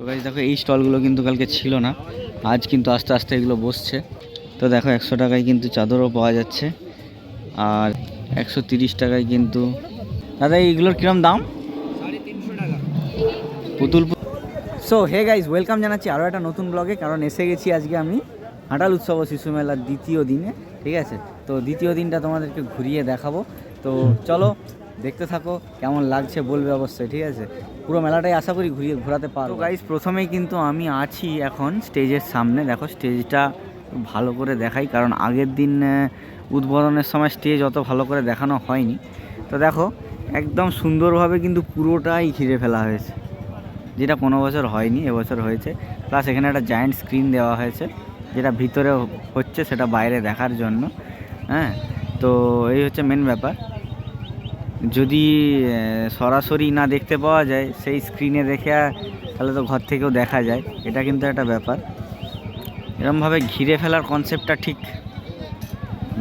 তো গাইজ দেখো, এই স্টলগুলো কিন্তু কালকে ছিল না। আজ কিন্তু আস্তে আস্তে এগুলো বসছে। তো দেখো, একশো টাকায় কিন্তু চাদরও পাওয়া যাচ্ছে। আর একশো তিরিশ টাকায় কিন্তু দাদা, এইগুলোর কীরকম দাম? পুতুল সো হে গাইজ ওয়েলকাম জানাচ্ছি আরও একটা নতুন ব্লগে কারণ এসে গেছি আজকে আমি হাঁটাল উৎসব শিশু মেলার দ্বিতীয় দিনে, ঠিক আছে? তো দ্বিতীয় দিনটা তোমাদেরকে ঘুরিয়ে দেখাবো। তো চলো দেখতে থাকো, কেমন লাগছে বলবে অবশ্যই, ঠিক আছে? পুরো মেলাটাই আশা করি ঘুরিয়ে ঘোরাতে পারো। গাইজ প্রথমেই কিন্তু আমি আছি এখন স্টেজের সামনে। দেখো, স্টেজটা ভালো করে দেখাই, কারণ আগের দিন উদ্বোধনের সময় স্টেজ অত ভালো করে দেখানো হয়নি। তো দেখো, একদম সুন্দরভাবে কিন্তু পুরোটাই ঘিরে ফেলা হয়েছে, যেটা কোনো বছর হয়নি, এবছর হয়েছে। প্লাস এখানে একটা জায়েন্ট স্ক্রিন দেওয়া হয়েছে, যেটা ভিতরে হচ্ছে, সেটা বাইরে দেখার জন্য। হ্যাঁ তো এই হচ্ছে মেন ব্যাপার। যদি সরাসরি না দেখতে পাওয়া যায়, সেই স্ক্রিনে দেখে তাহলে তো ঘর থেকেও দেখা যায়। এটা কিন্তু একটা ব্যাপার। এরমভাবে ঘিরে ফেলার কনসেপ্টটা ঠিক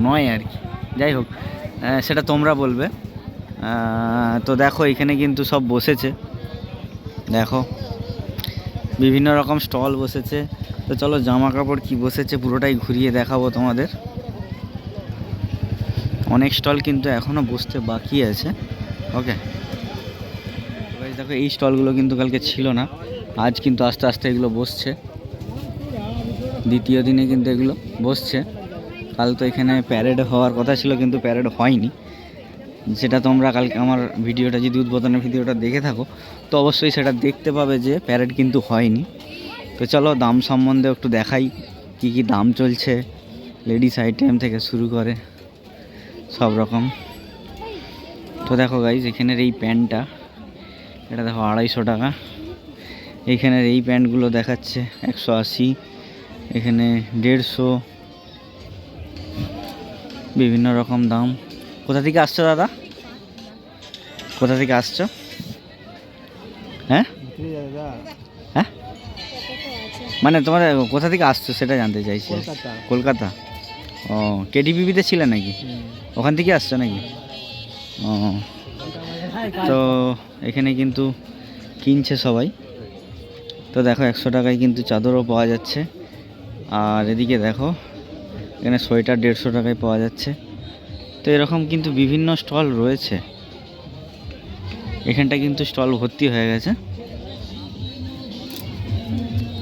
নয় আর কি। যাই হোক সেটা তোমরা বলবে। তো দেখো, এখানে কিন্তু সব বসেছে। দেখো, বিভিন্ন রকম স্টল বসেছে। তো চলো, জামা কাপড় কি বসেছে পুরোটাই ঘুরিয়ে দেখাবো তোমাদের। অনেক স্টল কিন্তু এখনও বসতে বাকি আছে। ওকে দেখো, এই স্টলগুলো কিন্তু কালকে ছিল না। আজ কিন্তু আস্তে আস্তে এগুলো বসছে। দ্বিতীয় দিনে কিন্তু এগুলো বসছে। কাল তো এখানে প্যারেড হওয়ার কথা ছিল, কিন্তু প্যারেড হয়নি। সেটা তোমরা কালকে আমার ভিডিওটা, যদি উদ্বোধনের ভিডিওটা দেখে থাকো, তো অবশ্যই সেটা দেখতে পাবে যে প্যারেড কিন্তু হয়নি। তো চলো, দাম সম্বন্ধে একটু দেখাই, কি কি দাম চলছে। লেডিস আইটেম থেকে শুরু করে। সব রকম। তো দেখো গাইজ এখানের এই প্যান্টটা এটা দেখো আড়াইশো টাকা। এইখানের এই প্যান্টগুলো দেখাচ্ছে একশো আশি এখানে দেড়শো। বিভিন্ন রকম দাম। কোথা থেকে আসছো দাদা? কোথা থেকে আসছো? হ্যাঁ? হ্যাঁ? মানে তোমার কোথা থেকে আসছো সেটা জানতে চাইছি কলকাতা। ও কেডিপিপিতে ছিলে নাকি? ওখান থেকে আসছো নাকি? ও। তো এখানে কিন্তু কিনছে সবাই। তো দেখো একশো টাকায় কিন্তু চাদরও পাওয়া যাচ্ছে। আর এদিকে দেখো, এখানে সোয়েটার দেড়শো টাকায় পাওয়া যাচ্ছে। তো এরকম কিন্তু বিভিন্ন স্টল রয়েছে। এখানটা কিন্তু স্টল ভর্তি হয়ে গেছে।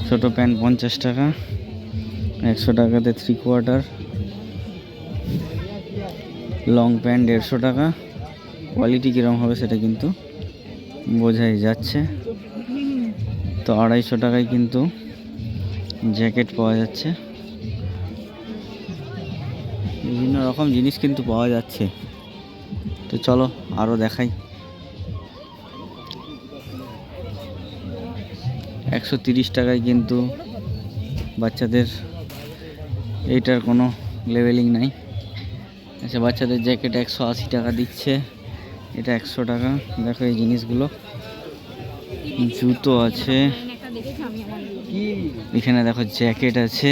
ছোটো প্যান্ট পঞ্চাশ টাকা, একশো টাকাতে থ্রি কোয়ার্টার লং প্যান্ট দেড়শো টাকা। কোয়ালিটি কীরকম হবে সেটা কিন্তু বোঝাই যাচ্ছে। তো আড়াইশো টাকায় কিন্তু জ্যাকেট পাওয়া যাচ্ছে। বিভিন্ন রকম জিনিস কিন্তু পাওয়া যাচ্ছে। তো চলো আরও দেখাই। একশো তিরিশ টাকায় কিন্তু বাচ্চাদের এইটার কোনো লেভেলিং নাই। আচ্ছা বাচ্চাদের জ্যাকেট একশো আশি টাকা দিচ্ছে। এটা একশো টাকা। দেখো এই জিনিসগুলো। জুতো আছে। এখানে দেখো জ্যাকেট আছে।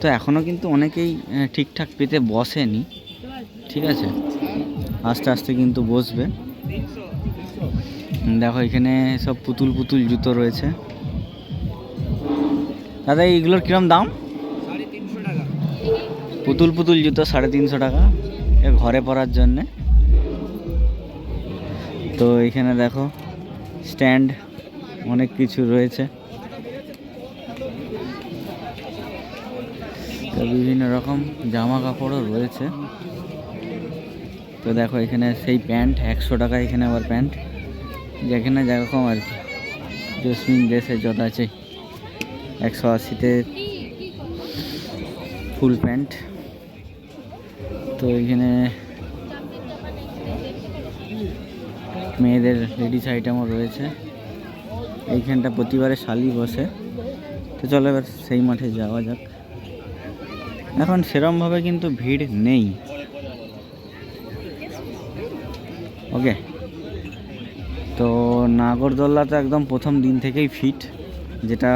তো এখনও কিন্তু অনেকেই ঠিকঠাক পেতে বসেনি। ঠিক আছে? আস্তে আস্তে কিন্তু বসবে। দেখো এখানে সব পুতুল পুতুল জুতো রয়েছে। দাদা, এইগুলোর কিরম দাম? পুতুল পুতুল জুতো সাড়ে তিনশো টাকা, এ ঘরে পরার জন্যে। তো এখানে দেখো, স্ট্যান্ড, অনেক কিছু রয়েছে। তো বিভিন্ন রকম জামা কাপড়ও রয়েছে। তো দেখো, এখানে সেই প্যান্ট, একশো টাকা এখানে আবার প্যান্ট। যেখানে যেরকম আর কি, জসমিন, দেশে যত আছে। একশো আশিতে ফুল প্যান্ট। তো এখানে মেয়েদের লেডিস আইটেমও রয়েছে। এইখানটা প্রতিবারে শালি বসে। তো চলো এবার সেই মাঠে যাওয়া যাক। এখন সেরমভাবে কিন্তু ভিড় নেই। ওকে। তো নাগরদোল্লা তো একদম প্রথম দিন থেকেই ফিট। যেটা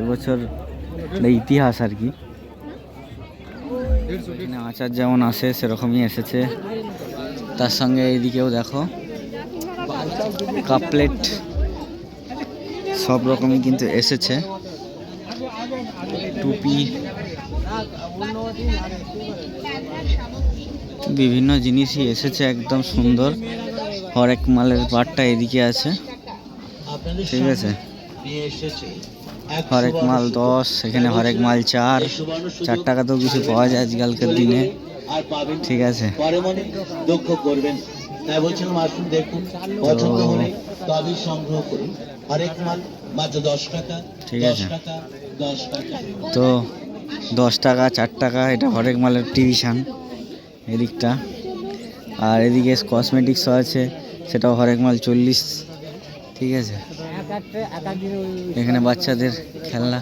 এবছর ইতিহাস আর কি। আচার যেমন আসে, সেরকমই এসেছে। তার সঙ্গে এইদিকেও দেখো কাপ প্লেট সব রকমই কিন্তু এসেছে। টুপি, বিভিন্ন জিনিসই এসেছে একদম সুন্দর। হরেক মালের পাটটা এদিকে আছে। ঠিক আছে? হরেক মাল দশ এখানে হরেক মাল চার। চার টাকা তো কিছু পাওয়া যায় আজকালকার দিনে। আর পাবেন ঠিক আছে। পরে মনে দুঃখ করবেন। তাই বলছিলাম আসুন দেখুন পছন্দ হলে সংগ্রহ করুন আরেক মাল মাত্র দশ টাকা ঠিক আছে। টাকা দশ টাকা। তো দশ টাকা চার টাকা এটা হরেক মালের টিভিশন এদিকটা। আর এদিকে কসমেটিক্সও আছে সেটাও হরেক মাল চল্লিশ ঠিক আছে। এখানে বাচ্চাদের খেলনা।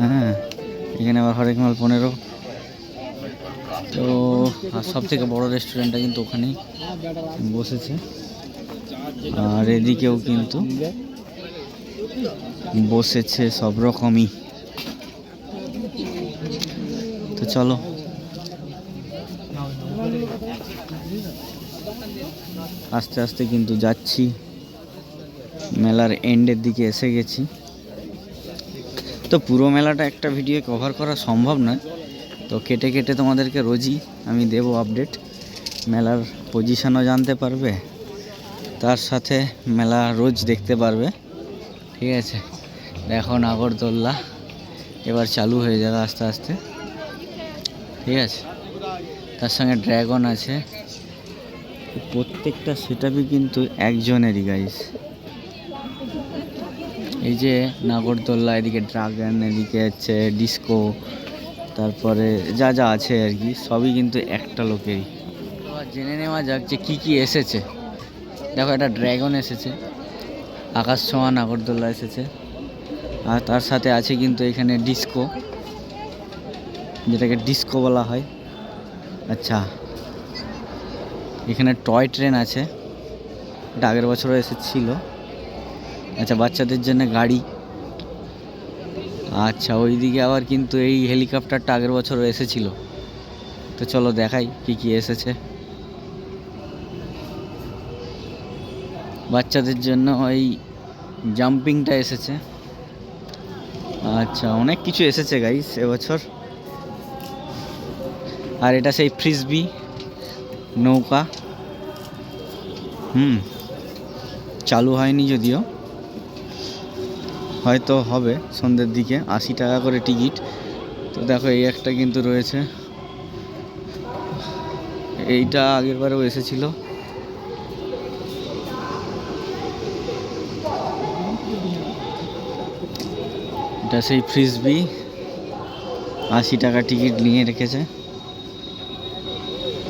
হ্যাঁ এখানে আবার হরেক মাল পনেরো। তো, আর সব থেকে বড় রেস্টুরেন্টটা কিন্তু ওখানেই বসেছে। আর এদিকেও কিন্তু বসেছে সব রকমই। তো চলো। আস্তে আস্তে কিন্তু যাচ্ছি। মেলার এন্ডের দিকে এসে গেছি। তো পুরো মেলাটা একটা ভিডিও কভার করা সম্ভব নয়। তো কেটে কেটে তোমাদেরকে রোজই আমি দেব আপডেট মেলার পজিশনও জানতে পারবে। তার সাথে মেলা রোজ দেখতে পারবে। ঠিক আছে? দেখো নাগরদোল্লা। এবার চালু হয়ে যাবে আস্তে আস্তে। ঠিক আছে? তার সঙ্গে ড্রাগন আছে। প্রত্যেকটা সেটাপই কিন্তু একজনেরই গাইস এই যে নাগরদোল্লা, এদিকে ড্রাগন, এদিকে আছে ডিস্কো তারপরে যা যা আছে আর কি, সবই কিন্তু একটা লোকেরই। জেনে নেওয়া যাক যে কী কী এসেছে। দেখো একটা ড্রাগন এসেছে, আকাশ ছোঁয়া নাগরদোল্লা এসেছে, আর তার সাথে আছে কিন্তু এখানে ডিস্কো যেটাকে ডিস্কো বলা হয়। আচ্ছা এখানে টয় ট্রেন আছে, এটা আগের বছরও এসেছিল। আচ্ছা বাচ্চাদের জন্য গাড়ি। আচ্ছা ওইদিকে আবার কিন্তু এই হেলিকপ্টারটা আগের বছর এসেছিল। তো চলো দেখাই কি কি এসেছে। বাচ্চাদের জন্য ওই জাম্পিংটা এসেছে। আচ্ছা অনেক কিছু এসেছে গাইস এবছর। আর এটা সেই ফ্রিসবি নৌকা। হুম, চালু হয়নি যদিও। হয়তো হবে সন্ধ্যের দিকে আশি টাকা করে টিকিট। তো দেখো, এই একটা কিন্তু রয়েছে। এইটা আগের বারেও এসেছিল। এটা সেই ফ্রিসবি আশি টাকা টিকিট নিয়ে রেখেছে।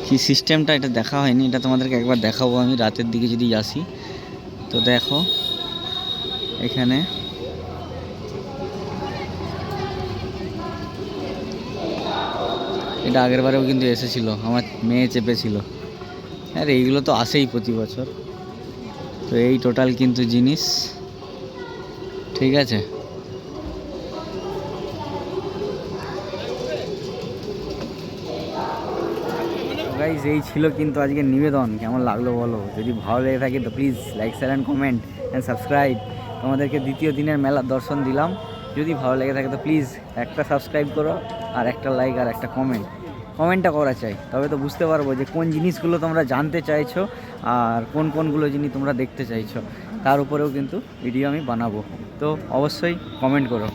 কি সিস্টেমটা এটা দেখা হয়নি, এটা তোমাদেরকে একবার দেখাবো আমি, রাতের দিকে যদি আসি। তো দেখো, এখানে এটা আগের বারেও কিন্তু এসেছিল, আমার মেয়ে চেপেছিল। আর, এইগুলো তো আসেই প্রতি বছর। তো এই টোটাল কিন্তু জিনিস। ঠিক আছে? গাইজ এই ছিল কিন্তু আজকে নিবেদন। কেমন লাগল বলো? যদি ভালো লেগে থাকে তো please like share and comment and subscribe তোমাদেরকে দ্বিতীয় দিনের মেলার দর্শন দিলাম। যদি ভালো লেগে থাকে তো প্লিজ একটা সাবস্ক্রাইব করো আর একটা লাইক আর একটা কমেন্ট কমেন্টটা করা চাই। তবে তো বুঝতে পারব যে কোন জিনিসগুলো তোমরা জানতে চাইছো আর কোন কোনগুলো জিনিস তোমরা দেখতে চাইছো, তার উপরেও কিন্তু ভিডিও আমি বানাবো। তো অবশ্যই কমেন্ট করো।